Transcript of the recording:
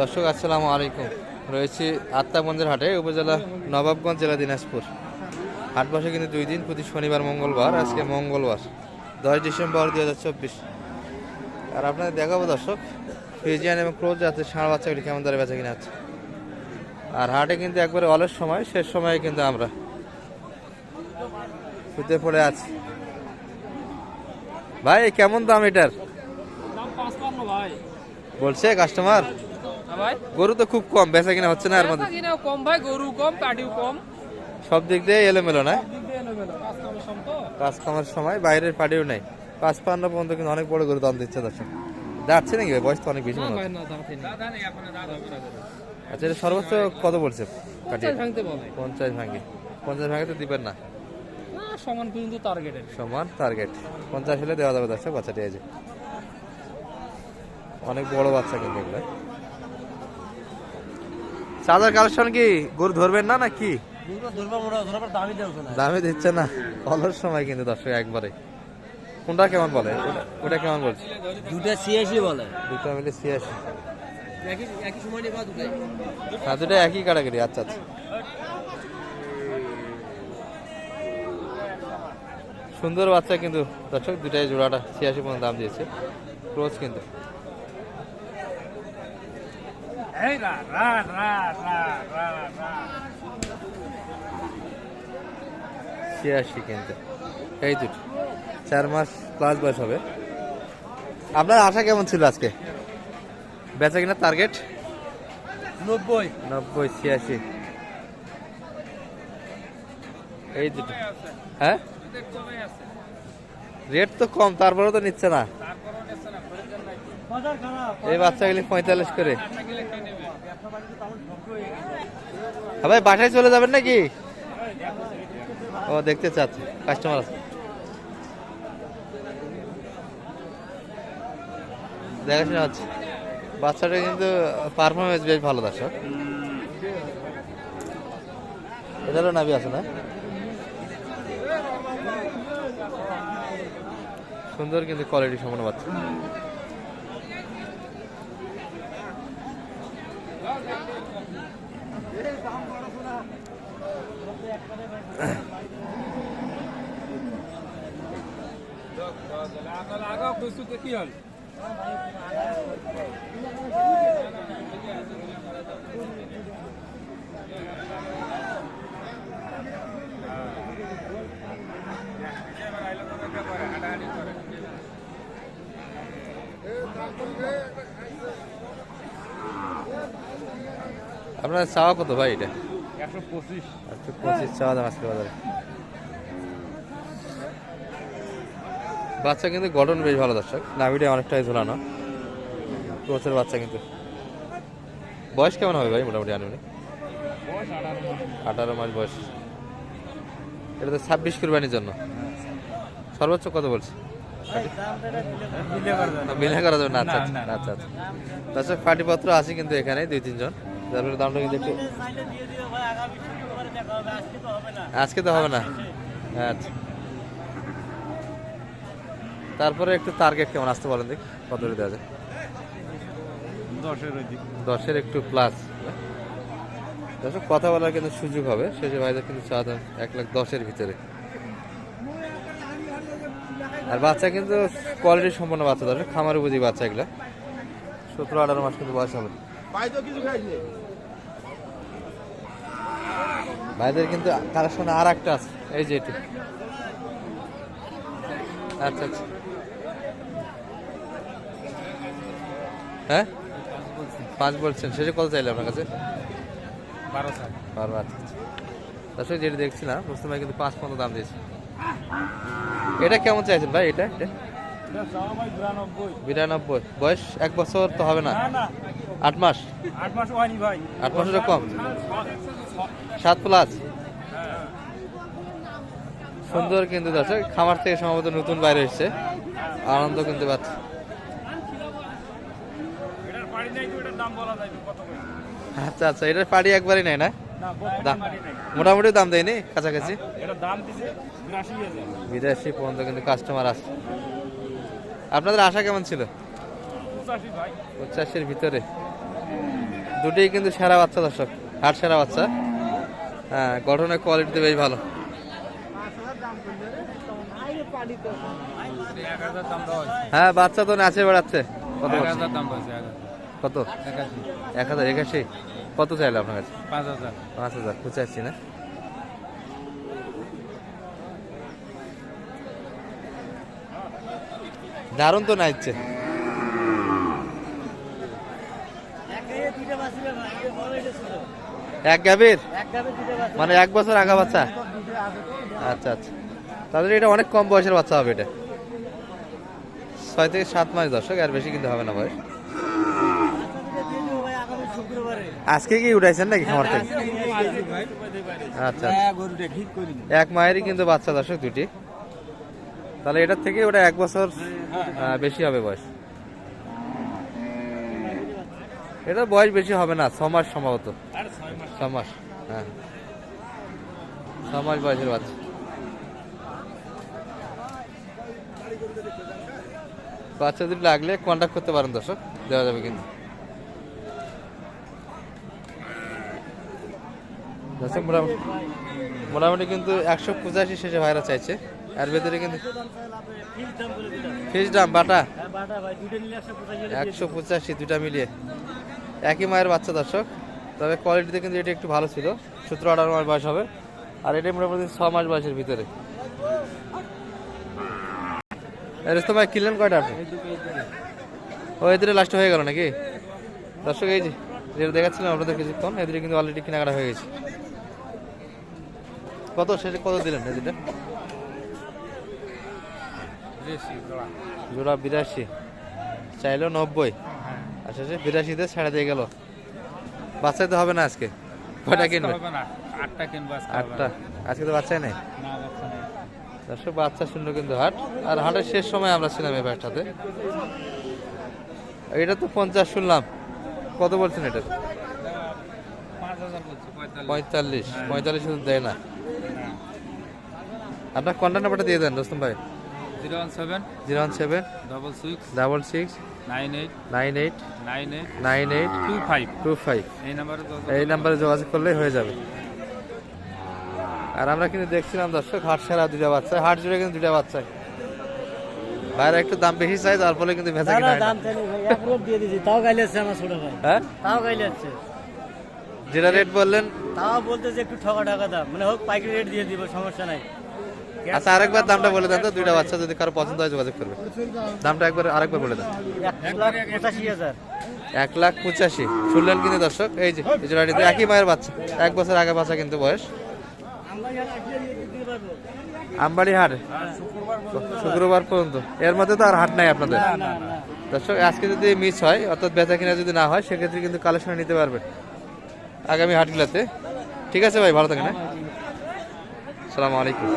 দর্শক আসসালামু আলাইকুম। রয়েছি আত্মাবন্দের হাটে উপজেলা নবাবগঞ্জ জেলা দিনাজপুর। হাট বসে কিন্তু দুই দিন প্রতি শনিবার মঙ্গলবার আজকে মঙ্গলবার দশ ডিসেম্বর দুই হাজার চব্বিশ। আর আপনাদের দেখাবো দর্শক ফিজিয়ান এবং ক্রোজ যাচ্ছে ষাঁড় বাচ্চাগুলি কেমন দরে বেচা কিনা আছে আর হাটে কিন্তু একবারে অলস সময় শেষ সময়ে কিন্তু আমরা শুতে পড়ে আছি। ভাই কেমন দাম এটার? বলছে কাস্টমার ভাই। গরু তো খুব কম বেচা কিনা হচ্ছে না এর মধ্যে কিনা কম ভাই গরু কম পাটিও কম। সব দিক দিয়ে এলোমেলো না? কাজ কামের সময় বাইরের পাড়িও নেই। পাঁচ পান্ন পর্যন্ত কিন্তু অনেক বড় গরু দাম দিচ্ছে দর্শক। যাচ্ছে নাকি ভাই? বয়স তো অনেক বেশি মনে আচ্ছা এটা সর্বোচ্চ কত বলছে কাটিয়ে ভাঙতে বলে। পঞ্চাশ ভাঙে। পঞ্চাশ ভাঙে তো দিবেন না। সমান পর্যন্ত টার্গেটের সমান টার্গেট পঞ্চাশ হলে দেওয়া যাবে দর্শক বাচ্চাটি যে। অনেক বড় বাচ্চা কিন্তু এগুলো। চাঁদার কালেকশন কি গরু ধরবেন না না কি দামে দিচ্ছে না। অলস সময় কিন্তু দর্শক একবারে। কোনটা কেমন বলে? ওটা- কেমন বলছে? দুটা ছিয়াশি বলে। দুটো মিলে ছিয়াশি। দুটাই। হ্যাঁ দুটো একই আচ্ছা আচ্ছা। সুন্দর বাচ্চা কিন্তু দর্শক দুটাই জোড়াটা ছিয়াশি পর্যন্ত দাম দিয়েছে। ক্রোজ কিন্তু। এই রা রা রা রা রা রা ছিয়াশি কিন্তু। এই দুটো চার মাস প্লাস বয়স হবে। আপনার আশা কেমন ছিল আজকে? বেচা কিনা টার্গেট নব্বই। নব্বই ছিয়াশি। এই দুটো হ্যাঁ? রেট তো কম তারপরেও তো নিচ্ছে না। এই বাচ্চাগুলি পঁয়তাল্লিশ করে। ভাই বাসায় চলে যাবেন নাকি? ও, দেখতে চাচ্ছে। কাস্টমার আছে। দেখাশোনা হচ্ছে। বাচ্চাটা কিন্তু পারফরমেন্স বেশ ভালো, দর্শক। এটারও নাবি আছে না সুন্দর কিন্তু কোয়ালিটি সম্পন্ন বাচ্চা আগা বস্তু কি হল আপনার চাওয়া কত ভাই এটা? একশো পঁচিশ। একশো পঁচিশ চাওয়া দাম আজকে বাজারে। বাচ্চা কিন্তু গঠন বেশ ভালো দর্শক। নাভিটা অনেকটাই ঝোলানো। কোচের বাচ্চা কিন্তু। বয়স কেমন হবে ভাই মোটামুটি আনুমানিক? আঠারো মাস। বয়স। এটা তো ছাব্বিশ কুরবানির জন্য। সর্বোচ্চ কত বলছে? বিনা করা যাবে না আচ্ছা আচ্ছা। আচ্ছা আচ্ছা। দর্শক পাটিপত্র আছে কিন্তু এখানে দুই তিনজন। যার ফলে দামটা কিন্তু একটু আজকে তো হবে না। আচ্ছা। তারপরে একটু টার্গেট কেমন? আসতে বলেন দেখ কত দেওয়া যায়? দশের একটু প্লাস দর্শক কথা বলার কিন্তু সুযোগ হবে। শেষে ভাইদের কিন্তু চা দাম এক লাখ দশের ভিতরে। আর বাচ্চা কিন্তু কোয়ালিটি সম্পন্ন বাচ্চা দর্শক। খামার বুঝি বাচ্চা এগুলো। সতেরো আঠারো মাস কিন্তু বয়স হবে। ভাইদের কিন্তু কালেকশন আর একটা আছে। এই যে এটি। আচ্ছা আচ্ছা। হ্যাঁ? পাঁচ বলছেন। শেষে কত চাইলে আপনার কাছে? বারো সাল বারো আচ্ছা আচ্ছা। যেটা দেখছিলাম কিন্তু পাঁচ পনেরো দাম দিয়েছে। এটা কেমন চাইছেন ভাই? এটা এটা? বিরানব্বই। বয়স এক বছর তো হবে না? আট মাস? আট মাস হয়নি ভাই। আট কম? সাত প্লাস? সুন্দর কিন্তু দর্শক খামার থেকে সম্ভবত নতুন বাইরে এসছে। আনন্দ কিন্তু পাচ্ছে। আচ্ছা আচ্ছা এটার পাড়ি একবারই নেই না? দাম মোটামুটি দাম দেয়নি কাছাকাছি? বিরাশি বিদেশি পর্যন্ত কিন্তু কাস্টমার আছে। আপনাদের আশা কেমন ছিল? পঁচাশি ভাই। পঞ্চাশের ভিতরে। দুটোই কিন্তু সেরা বাচ্চা দর্শক হাট সেরা বাচ্চা। হ্যাঁ গঠনের কোয়ালিটি বেশ ভালো। হ্যাঁ বাচ্চা তো নাচে বেড়াচ্ছে। কত এক হাজার একাশি। কত চাইলো আপনার কাছে? পাঁচ হাজার। পাঁচ হাজার পঁচাশি না? দারুণ তো নাচছে। এক গাভীর? মানে এক বছর আগা বাচ্চা? আচ্ছা আচ্ছা। তাদের এটা অনেক কম বয়সের বাচ্চা হবে এটা। ছয় থেকে সাত মাস দর্শক আর বেশি কিন্তু হবে না বয়স। আজকে কি উঠাইছেন নাকি খামার থেকে? আচ্ছা আচ্ছা। ঠিক করি এক মায়েরই কিন্তু বাচ্চা দর্শক দুটি। তাহলে এটার থেকে ওটা এক বছর বেশি হবে বয়স। এটা বয়স বেশি হবে না, ছ মাস সম্ভবত। ছ মাস হ্যাঁ। ছ মাস বয়সের বাচ্চা। বাচ্চা দুটি লাগলে কন্ট্যাক্ট করতে পারেন দর্শক, দেওয়া যাবে কিন্তু। দর্শক, মোটামুটি মোটামুটি কিন্তু একশো পঁচাশি শেষে ভাইরা চাইছে। আর ভেতরে কিন্তু ফিস দাম বাটা? একশো পঁচাশি দুটা মিলিয়ে। একই মায়ের বাচ্চা দর্শক। তবে কোয়ালিটিতে কিন্তু এটা একটু ভালো ছিল। সতেরো আঠারো মাস বয়স হবে। আর এটা মোটামুটি ছ মাস বয়সের ভিতরে। তো ভাই কিনলেন কয়টা আপনি? ও এদের লাস্ট হয়ে গেল নাকি? দর্শক এই যে যেটা দেখাচ্ছিলাম আপনাদের কিছুক্ষণ এদের কিন্তু অলরেডি কেনাকাটা হয়ে গেছে। কত শেষে কত দিলেন এদিকে জোড়া। বিরাশি। চাইলো নব্বই। আচ্ছা শেষে বিরাশিতে ছেড়ে দিয়ে গেল। বাচ্চাই তো হবে না আজকে? কয়টা কিনবে? না। আটটা কিনবো আজকে আটটা। আজকে তো বাচ্চাই নেই? দর্শক বাচ্চা শূন্য কিন্তু হাট। আর হাটের শেষ সময় আমরা ছিলাম এই ব্যাগটাতে এটা তো পঞ্চাশ শুনলাম। কত বলছেন এটা? পঁয়তাল্লিশ। পঁয়তাল্লিশ। শুধু দেয় না। আপনার কন্ট্যাক্ট নাম্বারটা দিয়ে দেন রোস্তম ভাই। Zero one seven zero one seven double six double six nine eight nine eight nine eight nine eight two five two five এই নাম্বারে এই নাম্বারে যোগাযোগ করলেই হয়ে যাবে। আর আমরা কিন্তু দেখছিলাম দর্শক হাট সারা দুটা বাচ্চা হাট জুড়ে কিন্তু দুটা বাচ্চা। বাইরে একটু দাম বেশি চাই তার ফলে কিন্তু ভেজা কিনা। এক রোড দিয়ে দিয়েছি তাও গাইলে যাচ্ছে আমার ছোট ভাই। হ্যাঁ? তাও গাইলে যাচ্ছে যেটা রেট বললেন। তাও বলতেছে একটু ঠকা টাকা দাম। মানে হোক পাইকারি রেট দিয়ে দিব সমস্যা নাই। আচ্ছা আরেকবার দামটা বলে দেন তো দুইটা বাচ্চা যদি কারও পছন্দ হয় যোগাযোগ করবে। দামটা একবার আরেকবার বলে দেন। এক লাখ পঁচাশি শুনলেন কিন্তু দর্শক এই যে জোড়াটিতে একই মায়ের বাচ্চা এক বছর আগে বাচ্চা কিন্তু বয়স। আমবাড়ি হাট শুক্রবার পর্যন্ত। এর মধ্যে তো আর হাট নাই আপনাদের। দর্শক আজকে যদি মিস হয় অর্থাৎ বেচা কিনা যদি না হয় সেক্ষেত্রে কিন্তু কালেকশন নিতে পারবেন আগামী হাটগুলোতে। ঠিক আছে ভাই ভালো থাকেন হ্যাঁ? সালামু আলাইকুম।